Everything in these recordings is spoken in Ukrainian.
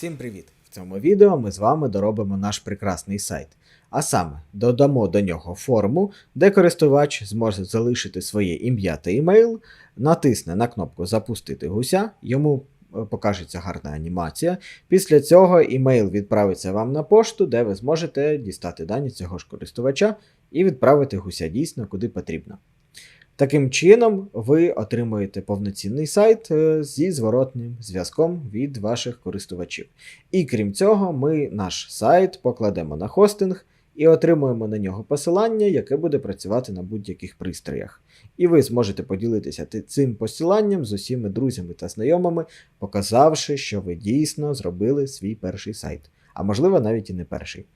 Всім привіт! В цьому відео ми з вами доробимо наш прекрасний сайт. А саме додамо до нього форму, де користувач зможе залишити своє ім'я та імейл, натисне на кнопку Запустити гуся, йому е, покажеться гарна анімація. Після цього імейл відправиться вам на пошту, де ви зможете дістати дані цього ж користувача і відправити гуся дійсно куди потрібно. Таким чином, ви отримуєте повноцінний сайт е, зі зворотним зв'язком від ваших користувачів. І крім цього, ми наш сайт покладемо на хостинг і отримуємо на нього посилання, яке буде працювати на будь-яких пристроях. І ви зможете поділитися цим посиланням з усіма друзями та знайомими, показавши, що ви дійсно зробили свій перший сайт, а можливо навіть і не перший.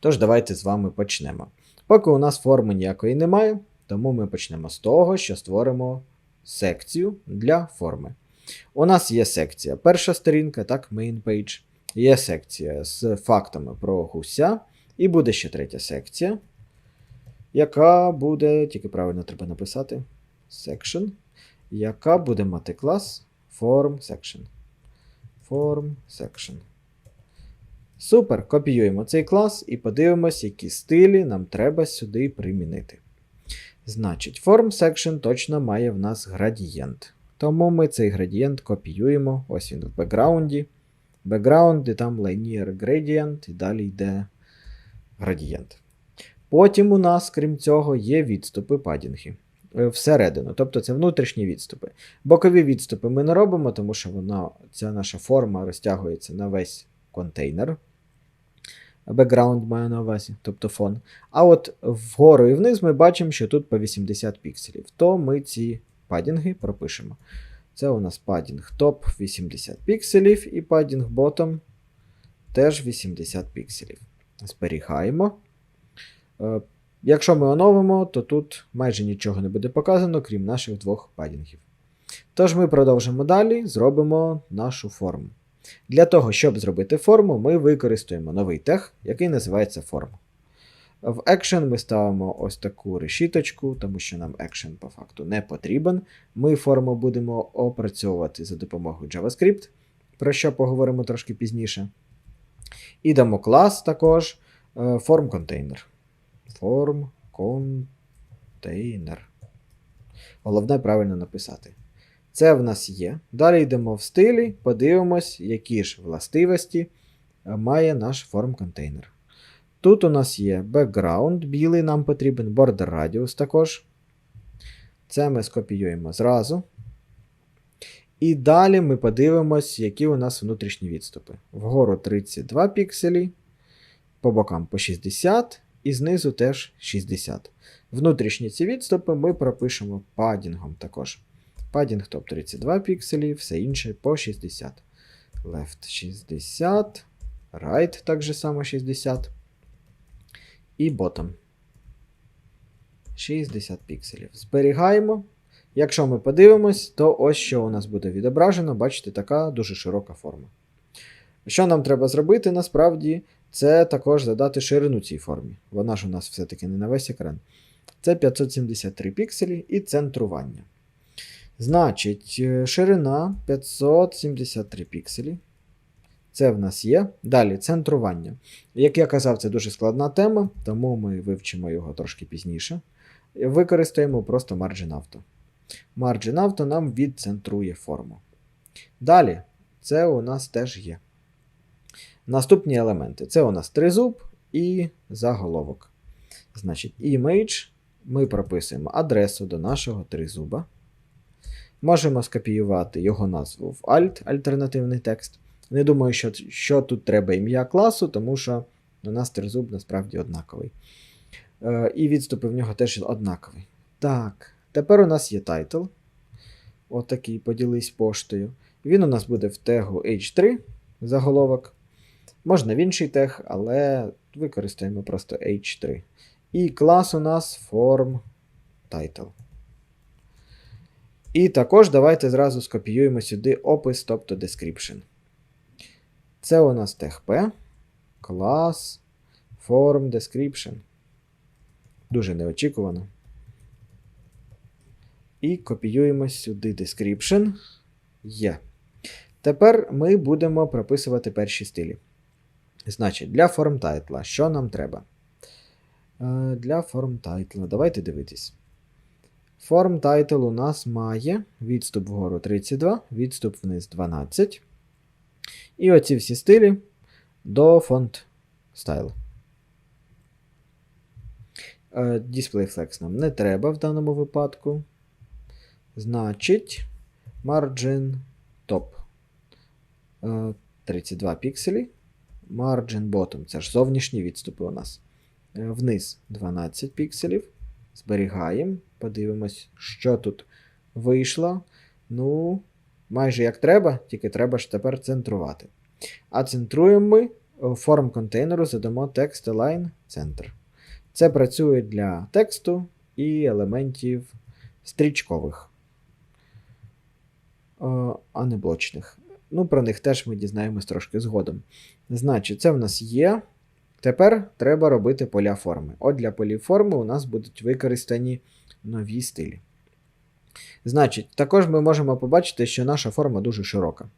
Тож давайте з вами почнемо. Поки у нас форми ніякої немає, тому ми почнемо з того, що створимо секцію для форми. У нас є секція перша сторінка, так, main page. Є секція з фактами про гуся, і буде ще третя секція, яка буде, тільки правильно треба написати, section, яка буде мати клас form section. Form section. Супер, копіюємо цей клас і подивимось, які стилі нам треба сюди примінити. Значить, form section точно має в нас градієнт. Тому ми цей градієнт копіюємо. Ось він в бекграунді. Background, і там linear gradient, і далі йде градієнт. Потім у нас, крім цього, є відступи падінги. Е, Всередину, тобто це внутрішні відступи. Бокові відступи ми не робимо, тому що вона, ця наша форма розтягується на весь контейнер. Бекграунд маю на увазі, тобто фон. А от вгору і вниз ми бачимо, що тут по 80 пікселів. То ми ці падінги пропишемо. Це у нас падінг топ 80 пікселів і падінг bottom теж 80 пікселів. Зберігаємо. Е, Якщо ми оновимо, то тут майже нічого не буде показано, крім наших двох падінгів. Тож ми продовжимо далі, зробимо нашу форму. Для того, щоб зробити форму, ми використаємо новий тег, який називається форма. В Action ми ставимо ось таку решіточку, тому що нам Action по факту не потрібен. Ми форму будемо опрацьовувати за допомогою JavaScript, про що поговоримо трошки пізніше. І дамо клас також е, form container. Головне правильно написати. Це в нас є. Далі йдемо в стилі, подивимось, які ж властивості е, має наш форм контейнер. Тут у нас є background, білий нам потрібен, border radius також. Це ми скопіюємо зразу. І далі ми подивимось, які у нас внутрішні відступи. Вгору 32 пікселі, по бокам по 60, і знизу теж 60. Внутрішні ці відступи ми пропишемо падінгом також. Падінг топ 32 пікселі, все інше по 60. Left 60, right так же само 60. І bottom 60 пікселів. Зберігаємо. Якщо ми подивимось, то ось що у нас буде відображено, бачите, така дуже широка форма. Що нам треба зробити насправді, це також задати ширину цій формі. Вона ж у нас все-таки не на весь екран. Це 573 пікселі і центрування. Значить, е, ширина 573 пікселі. Це в нас є. Далі центрування. Як я казав, це дуже складна тема, тому ми вивчимо його трошки пізніше. Використаємо просто Margin Auto. Margin Auto нам відцентрує форму. Далі, це у нас теж є. Наступні елементи. Це у нас тризуб і заголовок. Значить, image ми прописуємо адресу до нашого тризуба. Можемо скопіювати його назву в alt, альтернативний текст. Не думаю, що, що тут треба ім'я класу, тому що у нас тризуб насправді однаковий. Е, і відступи в нього теж однакові. Так, тепер у нас є тайтл. Отакий, поділись поштою. Він у нас буде в тегу H3 заголовок. Можна в інший тег, але використаємо просто H3. І клас у нас form title. І також давайте зразу скопіюємо сюди опис, тобто description. Це у нас тег клас, form description. Дуже неочікувано. І копіюємо сюди description. Є. Тепер ми будемо прописувати перші стилі. Значить, для форм тайтла, що нам треба? Е, Для форм тайтла, давайте дивитись. Форм тайтл у нас має відступ вгору 32, відступ вниз 12. І оці всі стилі до фонд style. Е, DisplayFlex нам не треба в даному випадку. Значить, margin top е, 32 пікселі. Margin bottom це ж зовнішні відступи у нас. Е, Вниз 12 пікселів. Зберігаємо. Подивимось, що тут вийшло. Ну, майже як треба, тільки треба ж тепер центрувати. А центруємо ми форм контейнеру задамо text align center. Це працює для тексту і елементів стрічкових, е, а не блочних. Ну, про них теж ми дізнаємось трошки згодом. Значить, це в нас є. Тепер треба робити поля форми. От для полів форми у нас будуть використані нові стилі. Значить, також ми можемо побачити, що наша форма дуже широка.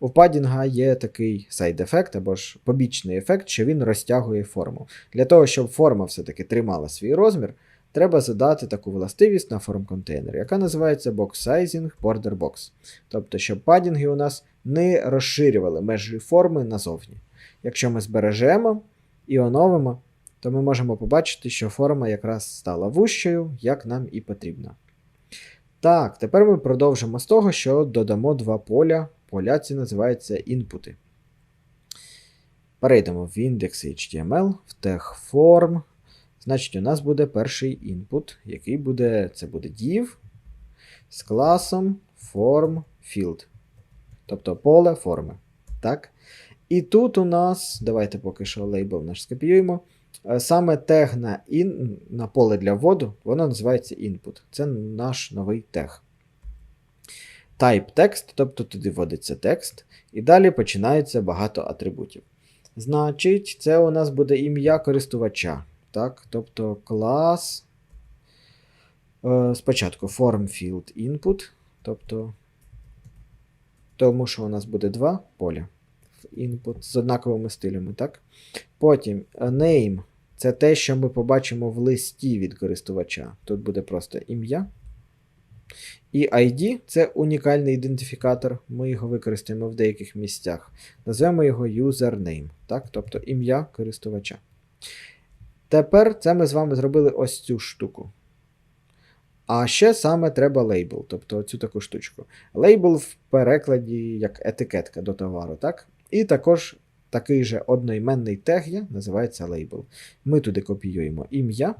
У падінга є такий сайд-ефект або ж побічний ефект, що він розтягує форму. Для того, щоб форма все-таки тримала свій розмір, треба задати таку властивість на форм-контейнер, яка називається Box Sizing Border Box. Тобто, щоб падінги у нас не розширювали межі форми назовні. Якщо ми збережемо і оновимо, то ми можемо побачити, що форма якраз стала вущою, як нам і потрібно. Так, тепер ми продовжимо з того, що додамо два поля. Поля ці називаються інпути. Перейдемо в індекс в TechForm. Значить, у нас буде перший інпут, який буде, це буде div з класом form field. Тобто поле форми. Так? І тут у нас, давайте поки що лейбл наш скопіюємо. е, Саме тег на, in, на поле для вводу, воно називається input. Це наш новий тег. Type текст, тобто туди вводиться текст, і далі починається багато атрибутів. Значить, це у нас буде ім'я користувача. Так? Тобто клас. Е, спочатку form field input, тобто, тому що у нас буде два поля input з однаковими стилями. так? Потім е, name це те, що ми побачимо в листі від користувача. Тут буде просто ім'я. І ID це унікальний ідентифікатор. Ми його використаємо в деяких місцях. Назвемо його username, так? тобто ім'я користувача. Тепер це ми з вами зробили ось цю штуку. А ще саме треба лейбл, тобто цю таку штучку. Лейбл в перекладі як етикетка до товару, так? І також такий же одноіменний тег є, називається лейбл. Ми туди копіюємо ім'я.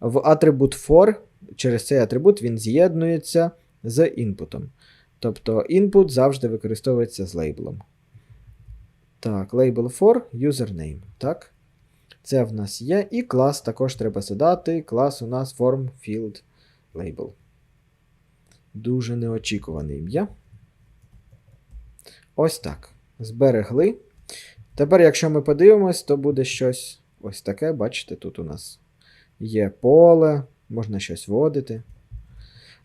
В атрибут for, через цей атрибут він з'єднується з інпутом. Тобто input завжди використовується з лейблом. Так, label for username. Так. Це в нас є. І клас також треба задати. Клас у нас form field label. Дуже неочікуване ім'я. Ось так. Зберегли. Тепер, якщо ми подивимось, то буде щось ось таке. Бачите, тут у нас є поле, можна щось вводити.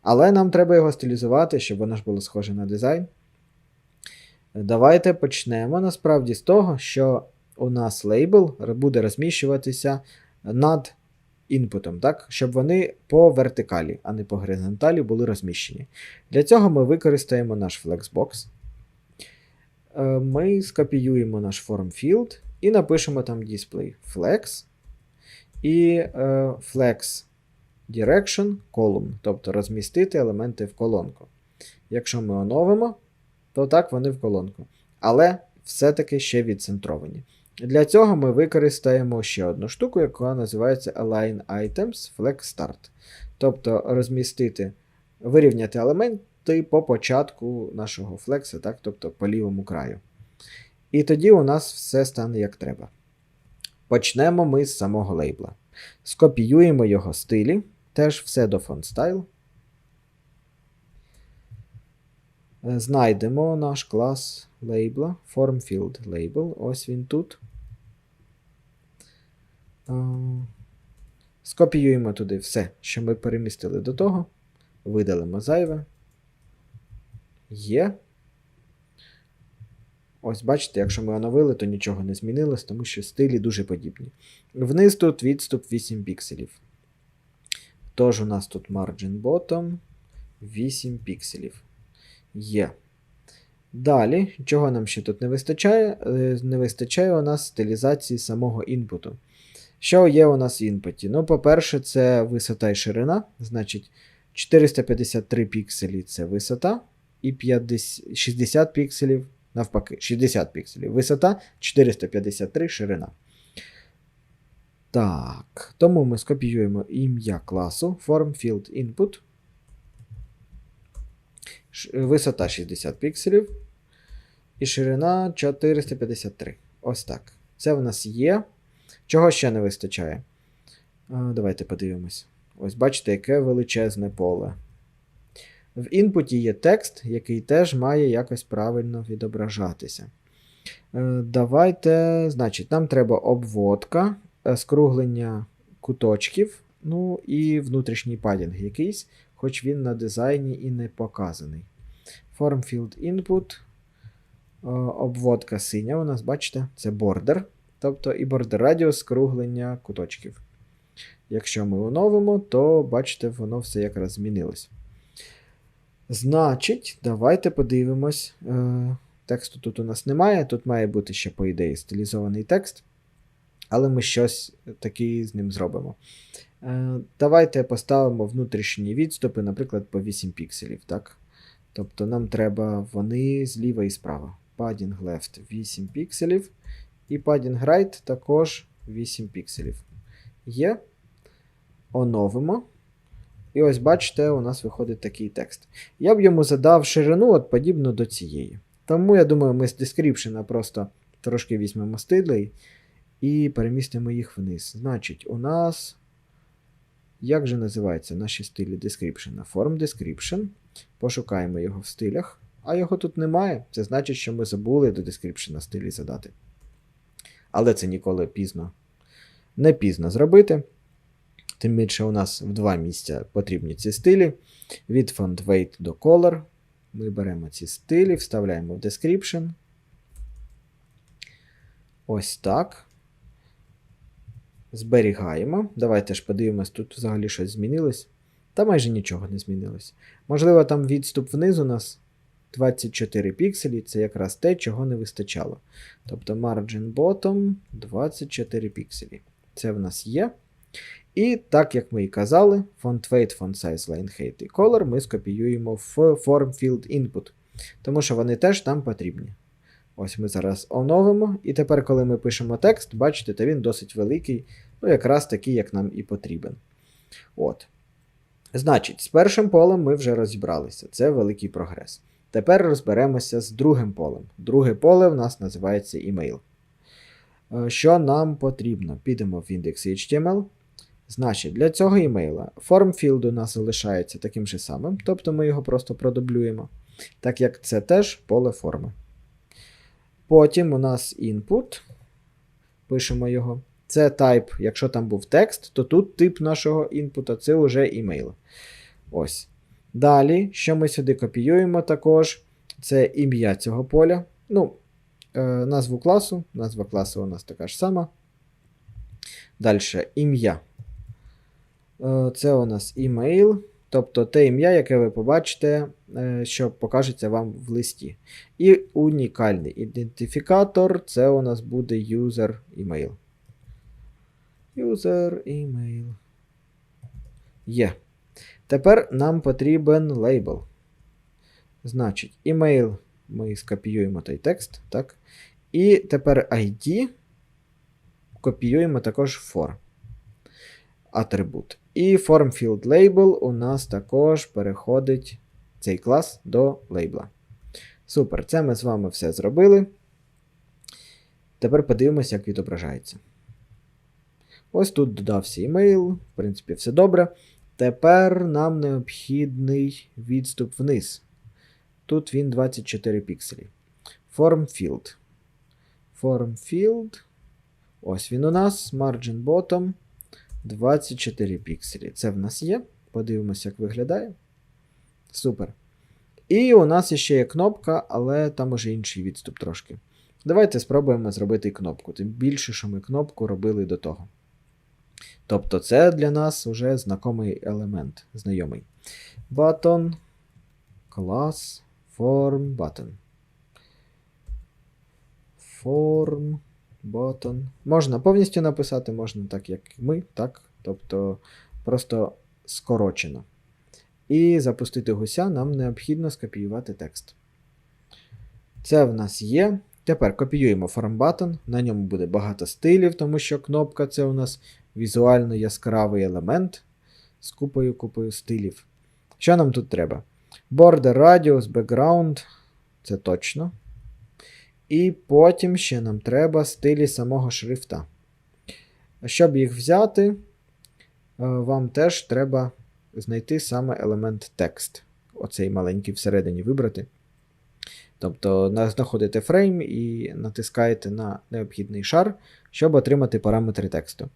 Але нам треба його стилізувати, щоб воно ж було схоже на дизайн. Давайте почнемо насправді з того, що у нас лейбл буде розміщуватися над інпутом, так? щоб вони по вертикалі, а не по горизонталі були розміщені. Для цього ми використаємо наш Flexbox. Е, Ми скопіюємо наш form field і напишемо там display flex і е, flex direction column, тобто розмістити елементи в колонку. Якщо ми оновимо, то так вони в колонку. Але все-таки ще відцентровані. Для цього ми використаємо ще одну штуку, яка називається Align Items Flex Start. Тобто розмістити, вирівняти елементи по початку нашого флекса, так? тобто по лівому краю. І тоді у нас все стане як треба. Почнемо ми з самого лейбла. Скопіюємо його стилі, теж все до font Знайдемо наш клас лейбла, FormField Label. Ось він тут. Скопіюємо туди все, що ми перемістили до того. Видалимо зайве. Є. Ось бачите, якщо ми оновили, то нічого не змінилось, тому що стилі дуже подібні. Вниз тут відступ 8 пікселів. Тож у нас тут margin bottom 8 пікселів. Є. Далі, чого нам ще тут не вистачає? Е, Не вистачає у нас стилізації самого інпуту. Що є у нас в інпуті? Ну, по-перше, це висота і ширина. Значить, 453 пікселі це висота, і 50, 60 пікселів, навпаки, 60 пікселів. Висота 453 ширина. Так, тому ми скопіюємо ім'я класу form field input. Висота 60 пікселів. І ширина 453. Ось так. Це в нас є. Чого ще не вистачає? Давайте подивимось. Ось бачите, яке величезне поле. В інпуті є текст, який теж має якось правильно відображатися. Е, Давайте, значить, нам треба обводка, е, скруглення куточків, ну і внутрішній падінг якийсь, хоч він на дизайні і не показаний. Form field input. Е, Обводка синя у нас, бачите, це бордер. Тобто і бордер радіус скруглення куточків. Якщо ми оновимо, то бачите, воно все якраз змінилось. Значить, давайте подивимось. Е, Тексту тут у нас немає. Тут має бути ще, по ідеї, стилізований текст. Але ми щось таке з ним зробимо. Е, Давайте поставимо внутрішні відступи, наприклад, по 8 пікселів. Так? Тобто нам треба вони зліва і справа. Padding left 8 пікселів. І padding right також 8 пікселів. Є. Оновимо. І ось бачите, у нас виходить такий текст. Я б йому задав ширину, от подібну до цієї. Тому я думаю, ми з description просто трошки візьмемо стилей і перемістимо їх вниз. Значить, у нас. Як же називаються наші стилі description? Form description. Пошукаємо його в стилях. А його тут немає. Це значить, що ми забули до description стилі задати. Але це ніколи пізно. Не пізно зробити. Тим більше у нас в два місця потрібні ці стилі. Від font weight до color. Ми беремо ці стилі, вставляємо в description. Ось так. Зберігаємо. Давайте ж подивимось, тут взагалі щось змінилось. Та майже нічого не змінилось. Можливо, там відступ вниз у нас 24 пікселі, це якраз те, чого не вистачало. Тобто margin bottom 24 пікселі. Це в нас є. І так як ми і казали, font weight, font size, line height і color ми скопіюємо в form field input, тому що вони теж там потрібні. Ось ми зараз оновимо, і тепер, коли ми пишемо текст, бачите, то він досить великий, ну якраз такий, як нам і потрібен. От. Значить, з першим полем ми вже розібралися. Це великий прогрес. Тепер розберемося з другим полем. Друге поле в нас називається email. Е, Що нам потрібно? Підемо в індекс. Значить, для цього імейла форм field у нас залишається таким же самим, тобто ми його просто продублюємо, так як це теж поле форми. Потім у нас input. Пишемо його. Це type, якщо там був текст, то тут тип нашого інпута це вже імейл. Ось. Далі, що ми сюди копіюємо також, це ім'я цього поля. Ну, е, назву класу. Назва класу у нас така ж сама. Далі ім'я. Е, Це у нас імейл, тобто те ім'я, яке ви побачите, е, що покажеться вам в листі. І унікальний ідентифікатор це у нас буде user email. User email. Є. Тепер нам потрібен лейбл. Значить, email ми скопіюємо той текст. так? І тепер ID копіюємо також for атрибут. І form field label у нас також переходить цей клас до лейбла. Супер, це ми з вами все зробили. Тепер подивимося, як відображається. Ось тут додався email, в принципі, все добре. Тепер нам необхідний відступ вниз. Тут він 24 пікселі. Form field. Form field. Ось він у нас. Margin bottom. 24 пікселі. Це в нас є. Подивимося, як виглядає. Супер. І у нас ще є кнопка, але там уже інший відступ трошки. Давайте спробуємо зробити кнопку. Тим більше, що ми кнопку робили до того. Тобто це для нас вже знакомий елемент, знайомий. Button, клас, form, button. Form, button. Можна повністю написати, можна так, як ми, так. Тобто просто скорочено. І запустити гуся нам необхідно скопіювати текст. Це в нас є. Тепер копіюємо form button, на ньому буде багато стилів, тому що кнопка це у нас візуально яскравий елемент з купою купою стилів. Що нам тут треба? Border radius, background, це точно. І потім ще нам треба стилі самого шрифта. Щоб їх взяти, е, вам теж треба знайти саме елемент текст. Оцей маленький всередині вибрати. Тобто знаходите фрейм і натискаєте на необхідний шар, щоб отримати параметри тексту.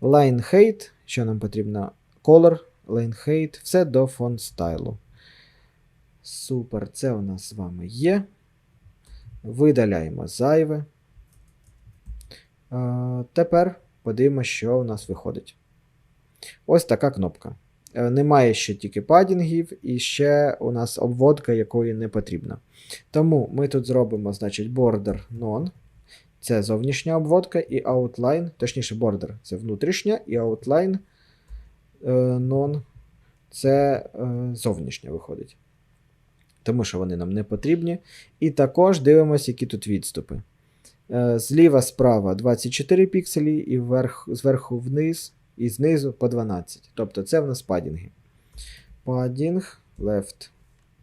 Line height, що нам потрібно, color, line height, все до фон стайлу. Супер, це у нас з вами є. Видаляємо зайве. Тепер подивимося, що у нас виходить. Ось така кнопка. Е, Немає ще тільки падінгів, і ще у нас обводка, якої не потрібна. Тому ми тут зробимо, значить, border none. Це зовнішня обводка, і outline, точніше, border це внутрішня, і outline е, none це е, зовнішня виходить. Тому що вони нам не потрібні. І також дивимося, які тут відступи. Е, зліва справа 24 пікселі, і вверх, зверху вниз, і знизу по 12. Тобто це в нас падінги. Падінг left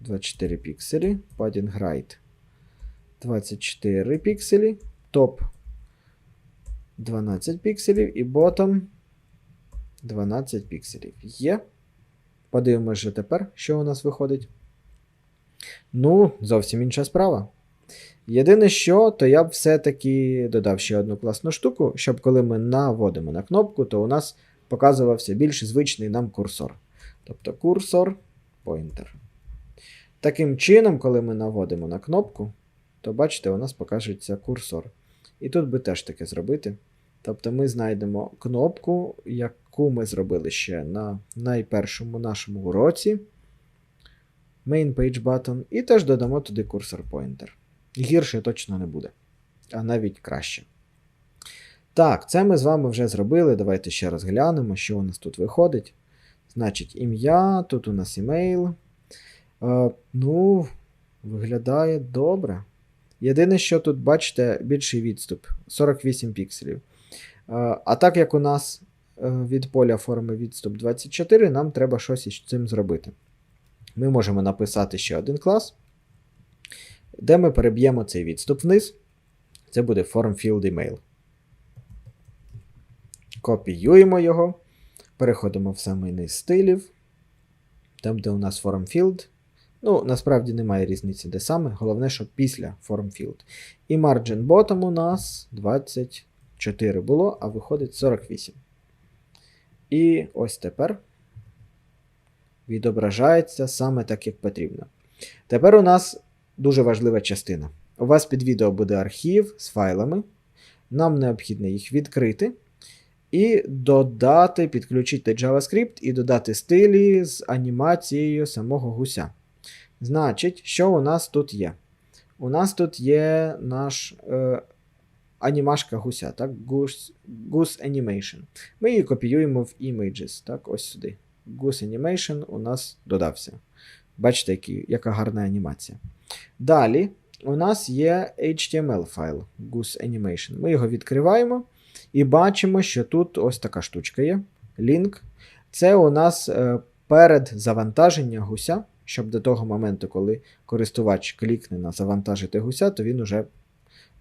24 пікселі, падінг right 24 пікселі, топ 12 пікселів і bottom 12 пікселів. Є. Подивимося тепер, що у нас виходить. Ну, зовсім інша справа. Єдине, що, то я б все-таки додав ще одну класну штуку, щоб коли ми наводимо на кнопку, то у нас показувався більш звичний нам курсор. Тобто курсор поінтер. Таким чином, коли ми наводимо на кнопку, то бачите, у нас покажеться курсор. І тут би теж таке зробити. Тобто ми знайдемо кнопку, яку ми зробили ще на найпершому нашому уроці. Main Page Button, і теж додамо туди курсор Pointer. Гірше точно не буде, а навіть краще. Так, це ми з вами вже зробили. Давайте ще раз глянемо, що у нас тут виходить. Значить, ім'я, тут у нас імейл. Е, ну, виглядає добре. Єдине, що тут, бачите, більший відступ 48 пікселів. Е, а так як у нас е, від поля форми відступ 24, нам треба щось із цим зробити. Ми можемо написати ще один клас, де ми переб'ємо цей відступ вниз. Це буде form field email. Копіюємо його. Переходимо в самий низ стилів. Там, де у нас form field. Ну, насправді немає різниці, де саме. Головне, що після form field. І margin bottom у нас 24 було, а виходить 48. І ось тепер відображається саме так, як потрібно. Тепер у нас дуже важлива частина. У вас під відео буде архів з файлами. Нам необхідно їх відкрити. І додати, підключити JavaScript і додати стилі з анімацією самого гуся. Значить, що у нас тут є? У нас тут є наш е, анімашка гуся, так? Goose, Goose Animation. Ми її копіюємо в Images, так, ось сюди. Goose Animation у нас додався. Бачите, які, яка гарна анімація. Далі у нас є HTML файл Goose Animation. Ми його відкриваємо і бачимо, що тут ось така штучка є. Link. Це у нас е, перед завантаження гуся, щоб до того моменту, коли користувач клікне на завантажити гуся, то він уже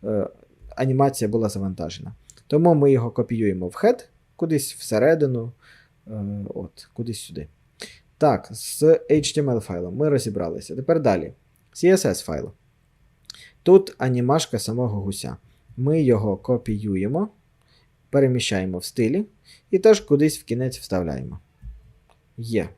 е, анімація була завантажена. Тому ми його копіюємо в head, кудись всередину. Е, от, кудись сюди. Так, з HTML файлом ми розібралися. Тепер далі. CSS файл. Тут анімашка самого гуся. Ми його копіюємо, переміщаємо в стилі і теж кудись в кінець вставляємо. Є.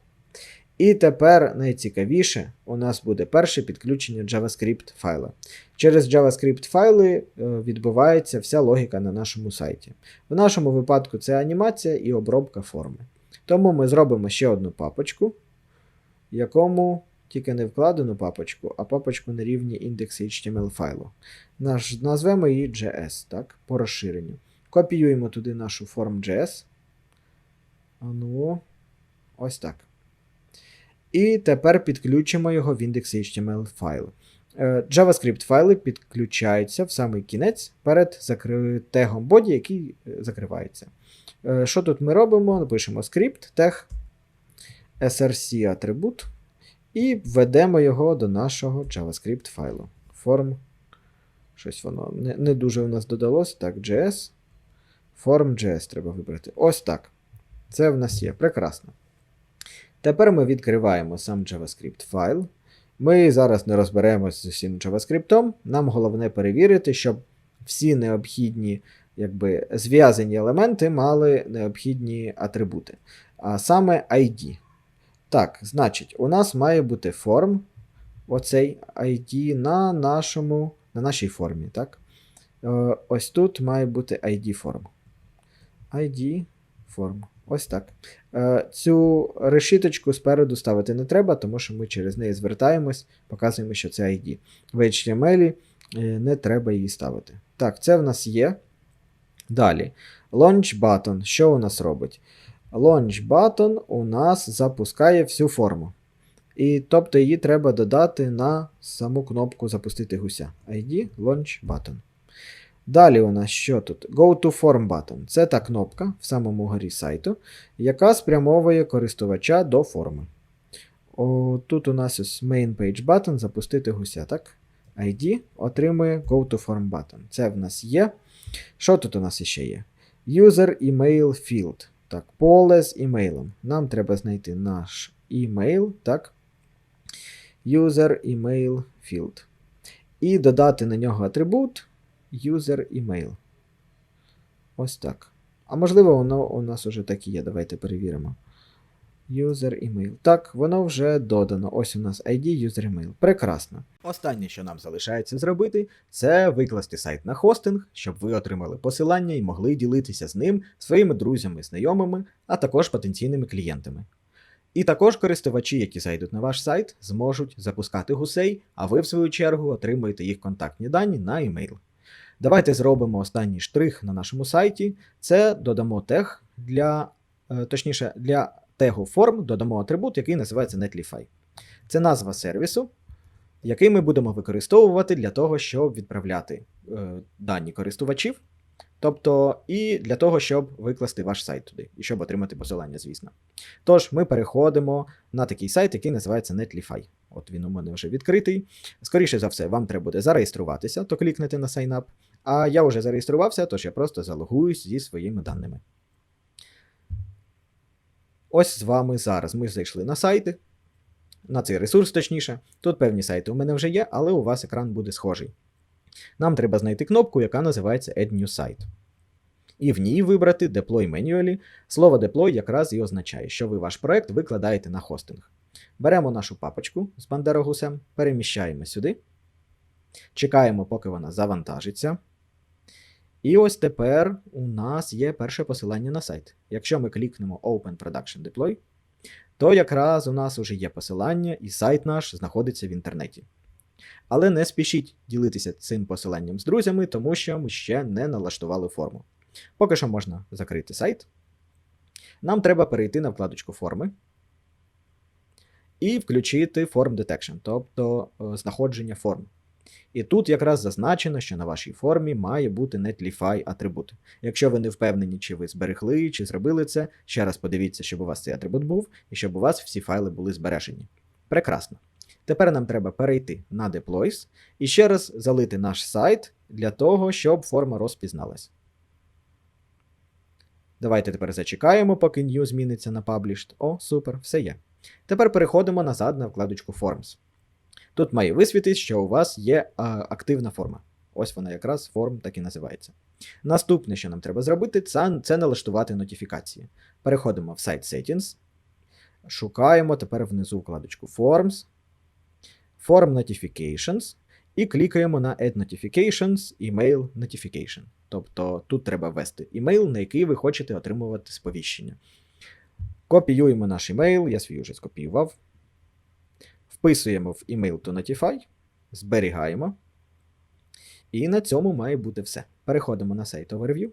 І тепер найцікавіше у нас буде перше підключення JavaScript файла. Через JavaScript файли е, відбувається вся логіка на нашому сайті. В нашому випадку це анімація і обробка форми. Тому ми зробимо ще одну папочку, якому тільки не вкладену папочку, а папочку на рівні індексу HTML файлу. Наш, назвемо її JS, так, по розширенню. Копіюємо туди нашу form.js. Ну, ось так. І тепер підключимо його в індекс HTML файл. Е, JavaScript файли підключаються в самий кінець перед тегом body, який е, закривається. Е, Що тут ми робимо? Напишемо script, тег, src атрибут і введемо його до нашого JavaScript файлу. Form. Щось воно не, не дуже у нас додалось. Так, JS. Form.js треба вибрати. Ось так. Це в нас є. Прекрасно. Тепер ми відкриваємо сам JavaScript файл. Ми зараз не розберемося з усім JavaScript. Нам головне перевірити, щоб всі необхідні якби, зв'язані елементи мали необхідні атрибути. А саме ID. Так, значить, у нас має бути форм, оцей ID на, нашому, на нашій формі. так? Е, Ось тут має бути ID форм. ID форм. Ось так. Е, Цю решіточку спереду ставити не треба, тому що ми через неї звертаємось, показуємо, що це ID. В HTML е, не треба її ставити. Так, це в нас є. Далі. Launch button. Що у нас робить? Launch button у нас запускає всю форму. І тобто її треба додати на саму кнопку запустити гуся. ID Launch button. Далі у нас що тут? Go to Form button. Це та кнопка в самому горі сайту, яка спрямовує користувача до форми. О, тут у нас ось main page button запустити гуся, так? ID отримує Go to Form button. Це в нас є. Що тут у нас ще є? User email field. Так, поле з імейлом. Нам треба знайти наш email, так? User email field. І додати на нього атрибут user email. Ось так. А можливо, воно у нас уже так і є. Давайте перевіримо. User email. Так, воно вже додано. Ось у нас ID user email. Прекрасно. Останнє, що нам залишається зробити, це викласти сайт на хостинг, щоб ви отримали посилання і могли ділитися з ним своїми друзями, знайомими, а також потенційними клієнтами. І також користувачі, які зайдуть на ваш сайт, зможуть запускати гусей, а ви, в свою чергу, отримаєте їх контактні дані на емейл. Давайте зробимо останній штрих на нашому сайті. Це додамо тег для, е, точніше, для тегу форм додамо атрибут, який називається Netlify. Це назва сервісу, який ми будемо використовувати для того, щоб відправляти е, дані користувачів, тобто і для того, щоб викласти ваш сайт туди, і щоб отримати посилання, звісно. Tож, ми переходимо на такий сайт, який називається Netlify. От він у мене вже відкритий. Скоріше за все, вам треба буде зареєструватися, то клікнете на Sign Up. А я вже зареєструвався, тож я просто залогуюсь зі своїми даними. Ось з вами зараз ми зайшли на сайти, на цей ресурс, точніше. Тут певні сайти у мене вже є, але у вас екран буде схожий. Нам треба знайти кнопку, яка називається Add New Site. І в ній вибрати Deploy Manually. Слово Deploy якраз і означає, що ви ваш проект викладаєте на хостинг. Беремо нашу папочку з Бандерогусем, переміщаємо сюди. Чекаємо, поки вона завантажиться. І ось тепер у нас є перше посилання на сайт. Якщо ми клікнемо Open Production Deploy, то якраз у нас вже є посилання, і сайт наш знаходиться в інтернеті. Але не спішіть ділитися цим посиланням з друзями, тому що ми ще не налаштували форму. Поки що можна закрити сайт. Нам треба перейти на вкладочку форми і включити Form Detection, тобто е, знаходження форм. І тут якраз зазначено, що на вашій формі має бути Netlify атрибут. Якщо ви не впевнені, чи ви зберегли, чи зробили це, ще раз подивіться, щоб у вас цей атрибут був, і щоб у вас всі файли були збережені. Прекрасно. Тепер нам треба перейти на Deploys і ще раз залити наш сайт для того, щоб форма розпізналась. Давайте тепер зачекаємо, поки New зміниться на Published. О, супер, все є. Тепер переходимо назад на вкладочку Forms. Тут має висвітись, що у вас є а, активна форма. Ось вона якраз форм так і називається. Наступне, що нам треба зробити, це, це налаштувати нотифікації. Переходимо в сайт Settings. шукаємо тепер внизу вкладочку Forms, Form Notifications і клікаємо на Add Notifications, Email Notification. Тобто тут треба ввести email, на який ви хочете отримувати сповіщення. Копіюємо наш email, я свій вже скопіював. Вписуємо в email to notify, зберігаємо. І на цьому має бути все. Переходимо на сайт Overview.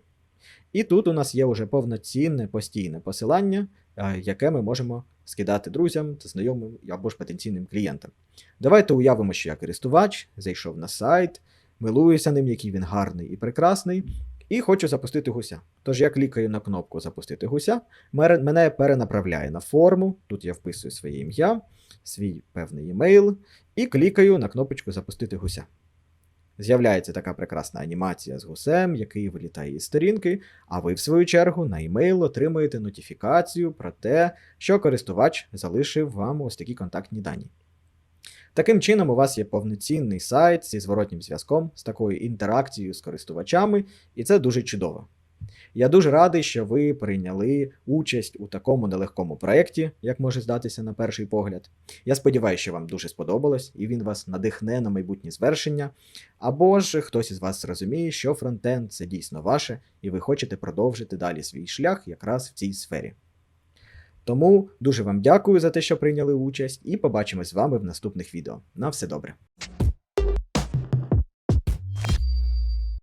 І тут у нас є вже повноцінне постійне посилання, е, яке ми можемо скидати друзям знайомим або ж потенційним клієнтам. Давайте уявимо, що я користувач, зайшов на сайт, милуюся ним, який він гарний і прекрасний, і хочу запустити гуся. Тож я клікаю на кнопку Запустити гуся, мене перенаправляє на форму. Тут я вписую своє ім'я, свій певний емейл, і клікаю на кнопочку Запустити гуся. З'являється така прекрасна анімація з гусем, який вилітає із сторінки, а ви, в свою чергу, на емейл отримуєте нотифікацію про те, що користувач залишив вам ось такі контактні дані. Таким чином, у вас є повноцінний сайт зі зворотнім зв'язком, з такою інтеракцією з користувачами, і це дуже чудово. Я дуже радий, що ви прийняли участь у такому нелегкому проєкті, як може здатися на перший погляд. Я сподіваюся, що вам дуже сподобалось, і він вас надихне на майбутні звершення. Або ж хтось із вас зрозуміє, що фронтенд це дійсно ваше, і ви хочете продовжити далі свій шлях якраз в цій сфері. Тому дуже вам дякую за те, що прийняли участь, і побачимось з вами в наступних відео. На все добре.